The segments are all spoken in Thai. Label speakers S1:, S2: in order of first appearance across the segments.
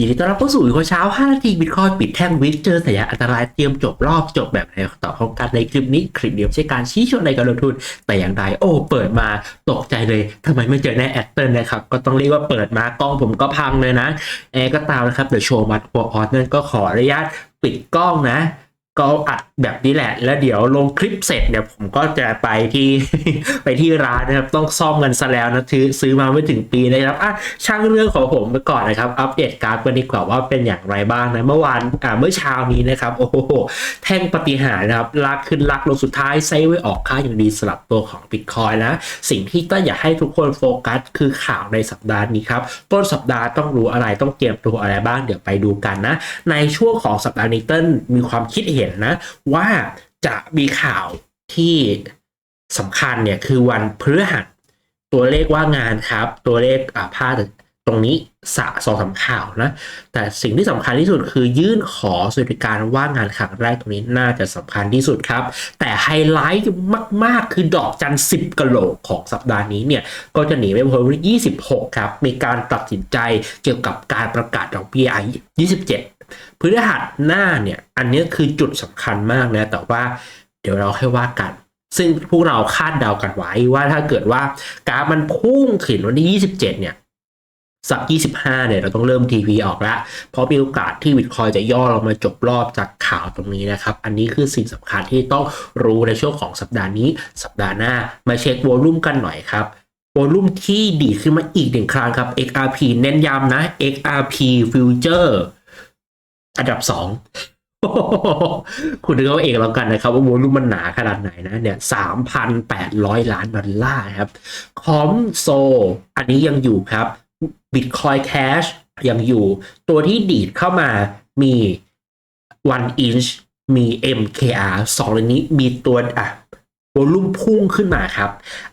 S1: ยินดีต้อนรับเข้าสู่ข่าวเช้า 5 นาทีบิตคอยปิดแท่งวิกเจอสัญญาอันตรายเตรียมจบรอบจบแบบไหนต่อพร้อมกันในคลิปนี้ คลิปเดียวใช้การชี้ชวนในการลงทุน แต่อย่างใดโอ้ เปิดมาตกใจเลยทำไมไม่เจอแน่แอตเติลนะครับ ก็ต้องเรียกว่าเปิดมากล้องผมก็พังเลยนะ แอร์ก็ตามนะครับเดี๋ยวโชว์มัดปออสนั่นก็ขออนุญาตปิดกล้องนะ ก็อัดแบบนี้แหละ แล้วเดี๋ยวลงคลิปเสร็จเดี๋ยวผมก็จะไปที่ไปที่ร้านนะครับ ต้องซ่อมกันซะแล้วนะซื้อซื้อมาไม่ถึงปีนะครับอะช่างเรื่องของผมไปก่อนนะครับ อัปเดตกราฟกันดีกว่าว่าเป็นอย่างไรบ้างนะเมื่อวานอ่าเมื่อเช้านี้นะครับ โอ้โห แท่งปฏิหารนะครับลากขึ้นลากลงสุดท้ายไซไว้ออกค่าอย่างดีสำหรับตัวของบิตคอยนะ สิ่งที่ต้นอยากให้ทุกคนโฟกัส คือข่าวในสัปดาห์นี้ครับต้นสัปดาห์ต้องรู้อะไรต้องเตรียมตัวอะไรบ้างเดี๋ยวไปดูกันนะ ในช่วงของสัปดาห์นี้เต้นมีความคิดเห็นนะ ว่าจะมีข่าวที่สำคัญเนี่ยคือวันพฤหัส ตัวเลขว่างงานครับ ตัวเลขอ่าพาดตรงนี้สะสองสาข่าวนะ แต่สิ่งที่สำคัญที่สุดคือยื่นขอสวัสดิการว่างงานครั้งแรกตรงนี้น่าจะสำคัญที่สุดครับ แต่ไฮไลท์มาก ๆ คือดอกจันสิบกะโหลกของสัปดาห์นี้เนี่ย ก็จะหนีไม่พ้นวันที่ 26 ครับ มีการตัดสินใจเกี่ยวกับการประกาศดอกเบี้ย 27 พฤหัสหน้าเนี่ย อันนี้คือจุดสำคัญมากนะ แต่ว่าเดี๋ยวเราให้ว่ากัน ซึ่งพวกเราคาดเดากันไว้ว่าถ้าเกิดว่ากราฟมันพุ่งขึ้นวันที่ 27 เนี่ยสัก 25 เนี่ย เราต้องเริ่ม TP ออกแล้ว เพราะมีโอกาสที่บิตคอยจะย่อลงมาจบรอบจากข่าวตรงนี้นะครับ อันนี้คือสิ่งสำคัญที่ต้องรู้ในช่วงของสัปดาห์นี้ สัปดาห์หน้ามาเช็ควอลุ่มกันหน่อยครับวอลุ่มที่ดีขึ้นมาอีกหนึ่งครั้งครับ XRP เน้นย้ำนะ XRP Future อันดับสองคุณดูเอาเองแล้วกันนะครับ ว่าวอลุ่มมันหนาขนาดไหนนะเนี่ย3,800ล้านดอลลาร์ครับคอมโซ อันนี้ยังอยู่ครับบิตคอยแคชยังอยู่ ตัวที่ดีดเข้ามามี one inch มี MKR สองตันนี้มีตัวอะ วอลุ่มพุ่งขึ้นมาครับ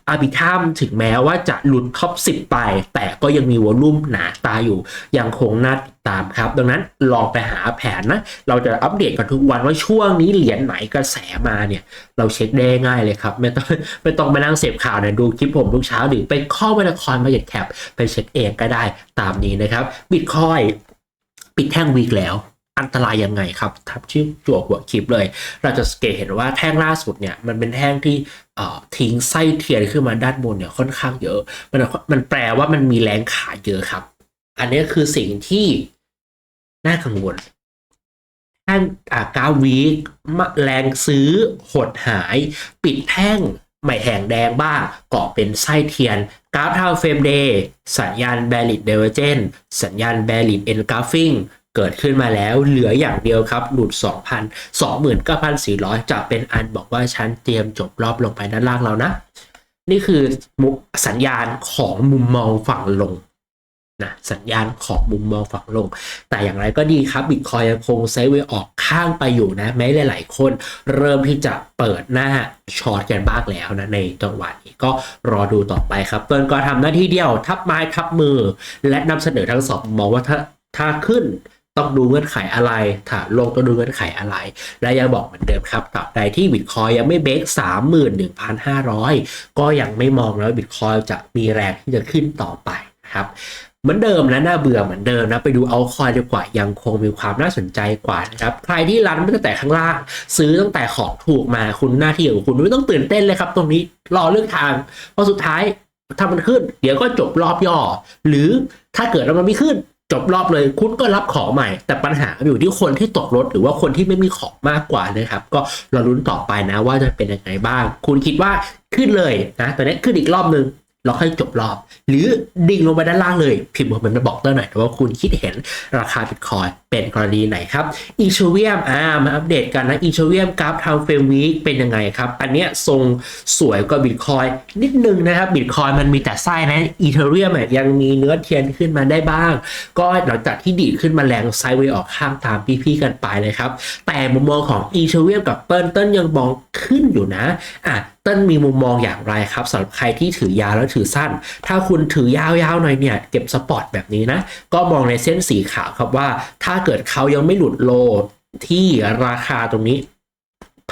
S1: อาบิทัมถึงแม้ว่าจะหลุดท็อป 10 ไป แต่ก็ยังมีวอลุ่มหนาตาอยู่ ยังคงน่าติดตามครับ ดังนั้นลองไปหาแผนนะ เราจะอัปเดตกันทุกวันว่าช่วงนี้เหรียญไหนกระแสมาเนี่ย เราเช็คได้ง่ายเลยครับ ไม่ต้องไม่ต้องไปนั่งเสพข่าวเนะดูคลิปผมทุกเช้าหรือไปข้อมาละครมาเหยียดแคปไปเช็คเองก็ได้ตามนี้นะครับบิตคอยปิดแท่งวีคแล้ว อันตรายยังไงครับทับชื่อจั่วหัวคลิปเลย เราจะสังเกตเห็นว่าแท่งล่าสุดเนี่ยมันเป็นแท่งที่ทิ้งไส้เทียนขึ้นมาด้านบนเนี่ยค่อนข้างเยอะ มันมันแปลว่ามันมีแรงขายเยอะครับ อันนี้คือสิ่งที่น่ากังวลแท่งอ่ากาวีกแรงซื้อหดหาย ปิดแท่งไม่แหงแดงบ้างเกาะเป็นไส้เทียนกราฟทาวเฟรมเดย์สัญญาณแบริดเดเวอร์เจนสัญญาณแบริดเอนกราฟิง เกิดขึ้นมาแล้วเหลืออย่างเดียวครับหลุด 2,000 29,400 จะเป็นอันบอกว่าฉันเตรียมจบรอบลงไปด้านล่างแล้วนะ นี่คือสัญญาณของมุมมองฝั่งลงนะสัญญาณของมุมมองฝั่งลง แต่อย่างไรก็ดีครับบิตคอยยังคงไซด์เวย์ออกข้างไปอยู่นะแม้หลาย ๆ คนเริ่มที่จะเปิดหน้าช็อตกันบ้างแล้วนะในจังหวะนี้ก็รอดูต่อไปครับเติ้ลก็ทำหน้าที่เดียว ทับไม้ทับมือ และนำเสนอทั้งสองมุมมองว่าถ้าถ้าขึ้น ต้องดูเงื่อนไขอะไรถ้าลงต้องดูเงื่อนไขอะไร และยังบอกเหมือนเดิมครับตราบใดที่บิตคอยยังไม่เบรก31,500 ก็ยังไม่มองแล้วบิตคอยจะมีแรงที่จะขึ้นต่อไปนะครับเหมือนเดิมนะน่าเบื่อเหมือนเดิมนะไปดูเอาคอยดีกว่ายังคงมีความน่าสนใจกว่านะครับใครที่รันตั้งแต่ข้างล่าง ซื้อตั้งแต่ของถูกมาคุณหน้าที่ของคุณไม่ต้องตื่นเต้นเลยครับ ตรงนี้รอเลือกทางเพราะสุดท้ายถ้ามันขึ้น เดี๋ยวก็จบรอบย่อ หรือถ้าเกิดแล้วมันไม่ขึ้น จบรอบเลยคุณก็รับของใหม่ แต่ปัญหาอยู่ที่คนที่ตกรถหรือว่าคนที่ไม่มีของมากกว่านะครับ ก็เราลุ้นต่อไปนะว่าจะเป็นยังไงบ้าง คุณคิดว่าขึ้นเลยนะตอนนี้ขึ้นอีกรอบหนึ่ง เราค่อยจบรอบ หรือดิ่งลงไปด้านล่างเลย พิมพ์คอมเมนต์มาบอกเตอร์หน่อยว่าคุณคิดเห็นราคาบิตคอยเป็นกรณีไหนครับอีเชเวียมอ่ามาอัปเดตกันนะอีเชเวียมกราฟทางเฟรมวีคเป็นยังไงครับ อันเนี้ยทรงสวยกว่าบิตคอยนิดนึงนะครับบิตคอยมันมีแต่ไส้นะอีเทเรียมยังมีเนื้อเทียนขึ้นมาได้บ้าง ก็หลังจากที่ดีขึ้นมาแรงไซด์เวย์ออกข้างตามพี่ๆกันไปเลยครับ แต่มุมมองของอีเชเวียมกับเปิ้ลเติ้ลยังมองขึ้นอยู่นะอะเต้นมีมุมมองอย่างไรครับสำหรับใครที่ถือยาแล้วถือสั้น ถ้าคุณถือยาวๆหน่อยเนี่ยเก็บสปอร์ตแบบนี้นะ ก็มองในเส้นสีขาวครับว่า ถ้าเกิดเขายังไม่หลุดโลที่ราคาตรงนี้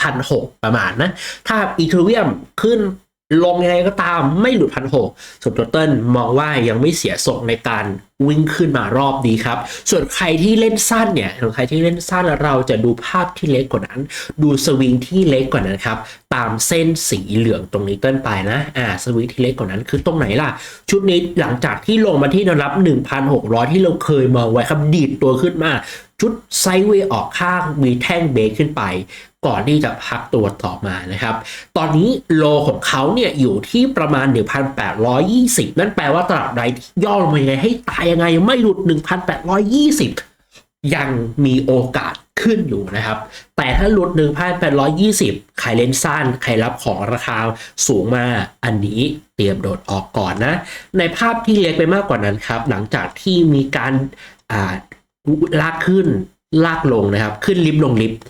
S1: พันหกประมาณนะ ถ้าอีเทเรียมขึ้น ลงยังไงก็ตามไม่หลุดพันหกส่วนตัวเติ้ลมองว่ายังไม่เสียทรงในการวิ่งขึ้นมารอบนี้ครับ ส่วนใครที่เล่นสั้นเนี่ยส่วนใครที่เล่นสั้นเราจะดูภาพที่เล็กกว่านั้น ดูสวิงที่เล็กกว่านั้นครับ ตามเส้นสีเหลืองตรงนี้เต้นไปนะ อ่า สวิงที่เล็กกว่านั้นคือตรงไหนล่ะ ชุดนี้หลังจากที่ลงมาที่แนวรับ 1,600 ที่เราเคยมองไว้ครับ ดีดตัวขึ้นมา ชุดไซเวย์ออกข้างมีแท่งเบรกขึ้นไป ก่อนที่จะพักตัวต่อมานะครับ ตอนนี้โลของเขาเนี่ยอยู่ที่ประมาณ 1,820 นั่นแปลว่าตลาดใดย่อลงมายังไงให้ตายยังไงไม่หลุด 1,820 ยังมีโอกาสขึ้นอยู่นะครับ แต่ถ้าหลุด 1,820 ใครเล่นสั้น ใครรับของราคาสูงมาอันนี้เตรียมโดดออกก่อนนะ ในภาพที่เล็กไปมากกว่านั้นครับ หลังจากที่มีการ ลากขึ้นลากลงนะครับ ขึ้นลิฟต์ลงลิฟต์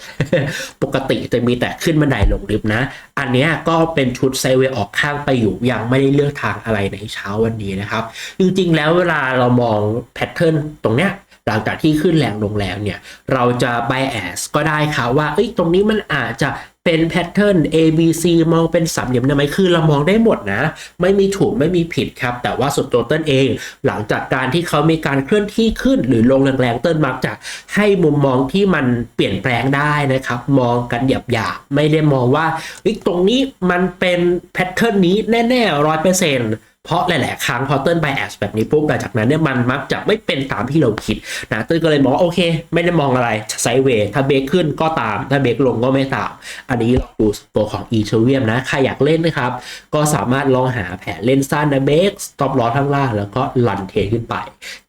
S1: ปกติจะมีแต่ขึ้นบันไดลงลิฟต์นะ อันนี้ก็เป็นชุดไซเวย์ออกข้างไปอยู่ยังไม่ได้เลือกทางอะไรในเช้าวันนี้นะครับ จริงๆแล้วเวลาเรามองแพทเทิร์นตรงเนี้ย หลังจากที่ขึ้นแรงลงแรงเนี่ยเราจะ bias ก็ได้ครับว่าเอ้ยตรงนี้มันอาจจะเป็นแพทเทิร์น A B C มองเป็นสามเหลี่ยมได้ไหมคือเรามองได้หมดนะ ไม่มีถูกไม่มีผิดครับ แต่ว่าส่วนตัวเต้นเอง หลังจากการที่เขามีการเคลื่อนที่ขึ้นหรือลงแรงๆเต้นมักจะให้มุมมองที่มันเปลี่ยนแปลงได้นะครับ มองกันหยาบๆไม่ได้มองว่าเอ้ยตรงนี้มันเป็นแพทเทิร์นนี้แน่ๆร้อยเปอร์เซ็นต์ เพราะหลาย ๆ ครั้งพอเติ้ลไบแอสแบบนี้ปุ๊บหลังจากนั้นเนี่ยมันมักจะไม่เป็นตามที่เราคิดนะเติ้ลก็เลยมองว่าโอเค ไม่ได้มองอะไรไซเวย์ถ้าเบรกขึ้นก็ตาม ถ้าเบรกลงก็ไม่ตาม อันนี้เราดูตัวของอีเทเรียมนะ ใครอยากเล่นนะครับ ก็สามารถลองหาแผนเล่นสั้นนะเบรกสต็อปลอข้างล่าง แล้วก็ลันเทขึ้นไป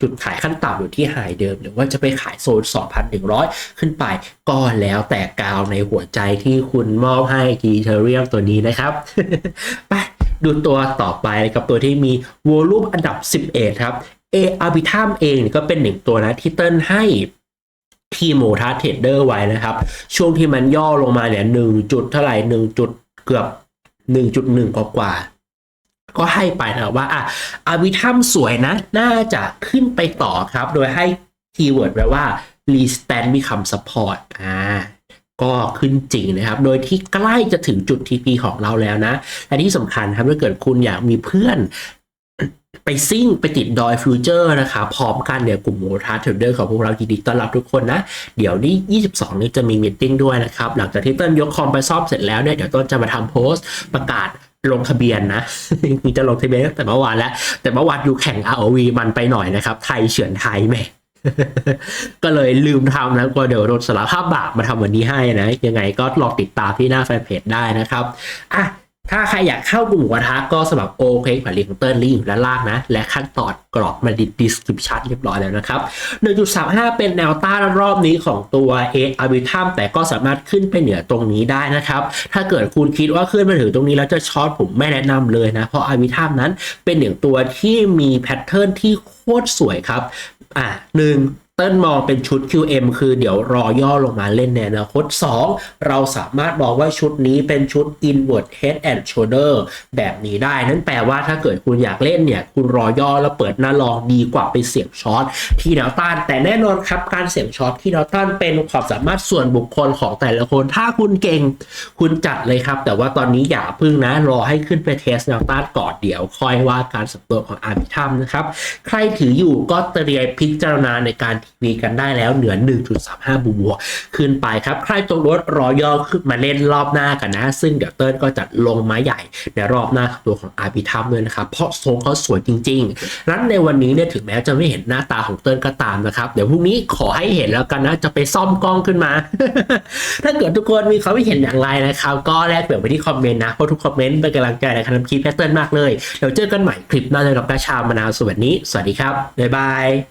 S1: จุดขายขั้นต่ำอยู่ที่ไฮเดิม หรือว่าจะไปขายโซน 2,100 ขึ้นไป ก็แล้วแต่กาวในหัวใจที่คุณมอบให้อีเทเรียมตัวนี้นะครับไป ดูตัวต่อไปกับตัวที่มีวอลุ่มอันดับ 11 ครับเออาร์บิทัมเองก็เป็นหนึ่งตัวนะที่เติ้ลให้ทีโมทาเทรดเดอร์ไว้นะครับ ช่วงที่มันย่อลงมาเนี่ยหนึ่งจุดเท่าไหร่หนึ่งจุดเกือบหนึ่งจุดหนึ่งกว่าก็ให้ไปนะว่าอะอาร์บิทัมสวยนะ น่าจะขึ้นไปต่อครับ โดยให้คีย์เวิร์ดไว้ว่ารีสแตนมีคำซัพพอร์ตอ่า ก็ขึ้นจริงนะครับ โดยที่ใกล้จะถึงจุด TP ของเราแล้วนะ และที่สำคัญครับถ้าเกิดคุณอยากมีเพื่อนไปซิ่งไปติดดอยฟิวเจอร์นะครับพร้อมกันเนี่ยกลุ่มโมทาเทรดเดอร์ของพวกเรายินดีต้อนรับทุกคนนะ เดี๋ยวนี้ 22 นี้จะมีมีติ้งด้วยนะครับ หลังจากที่ต้นยกคอมไปซ่อมเสร็จแล้วเนี่ยเดี๋ยวต้นจะมาทำโพสต์ประกาศลงทะเบียนนะมีจะลงทะเบียนตั้งแต่เมื่อวานแล้ว แต่เมื่อวานอยู่แข่ง ROV มันไปหน่อยนะครับ ไทยเฉือนไทยแม่ ก็เลยลืมทำนะก็เดี๋ยวโดนสารภาพบาปมาทำวันนี้ให้นะ ยังไงก็ลองติดตามที่หน้าแฟนเพจได้นะครับอะถ้าใครอยากเข้ากลุ่มกระทะก็สมัครโอเคผ่านลิงก์ของเติ้ลลิงก์อยู่ด้านล่างนะ และขั้นตอนกรอกมาดิดีสคริปชันเรียบร้อยแล้วนะครับ 1.35 เป็นแนวต้านรอบนี้ของตัว A อาร์บิทัมแต่ก็สามารถขึ้นไปเหนือตรงนี้ได้นะครับ ถ้าเกิดคุณคิดว่าขึ้นมาถึงตรงนี้แล้วจะช็อตผมไม่แนะนำเลยนะ เพราะอาร์บิทัมนั้นเป็นหนึ่งตัวที่มีแพทเทิร์นที่โคตรสวยครับ อะหนึ่ง ติ้ลมองเป็นชุด QM คือเดี๋ยวรอย่อลงมาเล่นในอนาคต 2 เราสามารถมองว่าชุดนี้เป็นชุด inward head and shoulder แบบนี้ได้ นั่นแปลว่าถ้าเกิดคุณอยากเล่นเนี่ย คุณรอย่อแล้วเปิดหน้าลองดีกว่าไปเสี่ยงช็อตที่แนวต้าน แต่แน่นอนครับการเสี่ยงช็อตที่แนวต้านเป็นความสามารถส่วนบุคคลของแต่ละคน ถ้าคุณเก่ง คุณจัดเลยครับ แต่ว่าตอนนี้อย่าพึ่งนะ รอให้ขึ้นไปเทสแนวต้านก่อนเดี๋ยวค่อยว่าการสับตัวของอาร์บิทัมนะครับ ใครถืออยู่ก็เตรียมพิจารณาในการทวีกันได้แล้วเหนือ 1.35 บวกขึ้นไปครับ ใครตรงรถรอย่อขึ้นมาเล่นรอบหน้ากันนะ ซึ่งเดี๋ยวเติ้ลก็จะลงไม้ใหญ่ในรอบหน้าตัวของอาร์บิทัมด้วยนะครับ เพราะทรงเขาสวยจริงๆนั้นในวันนี้เนี่ยถึงแม้จะไม่เห็นหน้าตาของเติ้ลก็ตามนะครับ เดี๋ยวพรุ่งนี้ขอให้เห็นแล้วกันนะ จะไปซ่อมกล้องขึ้นมา ถ้าเกิดทุกคนมีความคิดเห็นอย่างไรนะครับ ก็แลกเปลี่ยนไปที่คอมเมนต์นะ เพราะทุกคอมเมนต์เป็นกำลังใจในการทำคลิปแพทเทิร์นมากเลย เดี๋ยวเจอกันใหม่คลิปหน้าในรับกระชามะนาวสวัสดี สวัสดีครับ บ๊ายบาย